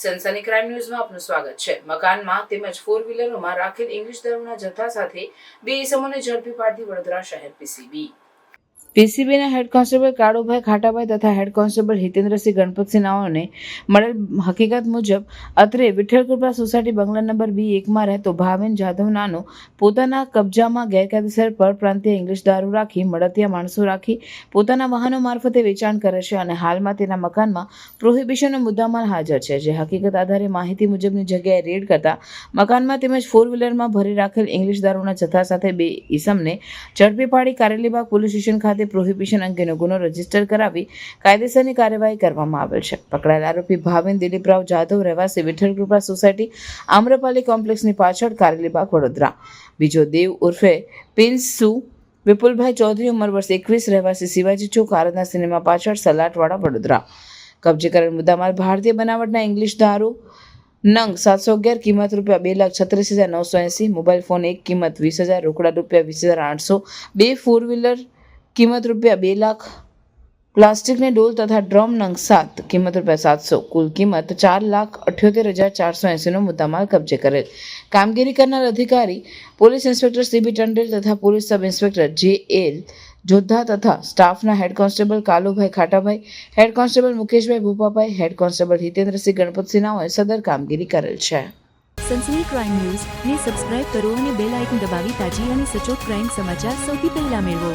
સનસની crime ન્યૂઝમાં આપનું સ્વાગત છે. મકાનમાં તેમજ ફોર વ્હીલરોમાં રાખેલ ઇંગ્લિશ દારૂના જથ્થા સાથે બે ઇસમોને ઝડપી પાડતી વડોદરા શહેર પીસીબી પીસીબીના હેડ કોન્સ્ટેબલ કાળુભાઈ ખાટાભાઈ તથા હેડ કોન્સ્ટેબલ હિતેન્દ્રસિંહ ગણપતસિંહ નાઓને મળેલ હકીકત મુજબ, અત્રે વિઠ્ઠલ કૃપા સોસાયટી બંગલા નંબર બી એકમાં રહેતો ભાવેન જાધવ નાનો પોતાના કબજામાં ગેરકાયદેસર પરપ્રાંતીય ઇંગ્લિશ દારૂ રાખી, મળતિયા માણસો રાખી, પોતાના વાહનો મારફતે વેચાણ કરે છે અને હાલમાં તેના મકાનમાં પ્રોહિબિશનનો મુદ્દામાલ હાજર છે. જે હકીકત આધારે માહિતી મુજબની જગ્યાએ રેડ કરતા મકાનમાં તેમજ ફોર વ્હીલરમાં ભરી રાખેલ ઇંગ્લિશ દારૂના જથ્થા સાથે બે ઈસમને ઝડપી પાડી કારેલીબાગ પોલીસ સ્ટેશન ખાતે પ્રોહિબિશન અંગેનો ગુનો રજિસ્ટર કરાવી કાયદેસરની કાર્યવાહી કરવામાં આવેલ છે. પકડાયેલ આરોપી ભાવિન દિલીપરાવ જાધવ રહેવાસી વિઠ્ઠલ સોસાયટી, આમ્રપાલી કોમ્પ્લેક્સની પાછળ કારેલીબાગ વડોદરા. બીજો દેવ ઉર્ફે પિન્સુ વિપુલભાઈ ચૌધરી ઉંમર વર્ષ એકવીસ, રહેવાસી શિવાજી ચોક, આરાધના સિનેમા પાછળ, સલાટવાડા, વડોદરા. કબજે કરેલ મુદ્દામાલ ભારતીય બનાવટના ઇંગ્લિશ દારૂ નંગ સાતસો અગિયાર, કિંમત રૂપિયા બે લાખ છત્રીસ હજાર નવસો એંસી, મોબાઈલ ફોન એક, કિંમત વીસ હજાર, રોકડા રૂપિયા વીસ હજાર આઠસો, બે ફોર વ્હીલર કિંમત રૂપિયા બે લાખ, પ્લાસ્ટિકની ડોલ તથા ડ્રમ નંગ સાત, કિંમત રૂપિયા સાતસો. કુલ કિંમત ચાર લાખ અઠ્યોતેર હજાર ચારસો એંસીનો મુદ્દામાલ કબજે કરેલ. કામગીરી કરનાર અધિકારી, પોલીસ ઇન્સ્પેક્ટર સીબી ટંડેલ તથા police sub inspector J L Jodha તથા સ્ટાફના head constable Kalubhai Khatabhai, head constable Mukeshbhai Bhupabhai, head constable Hitendrasinh Ganpatsinh નાઓએ સદર કામગીરી કરેલ છે. સનસની ક્રાઇમ ન્યૂઝ ને સબસ્ક્રાઇબ કરો અને બેલ આઇકન દબાવી તાજી અને સચોટ ક્રાઇમ સમાચાર સૌથી પહેલા મેળવો.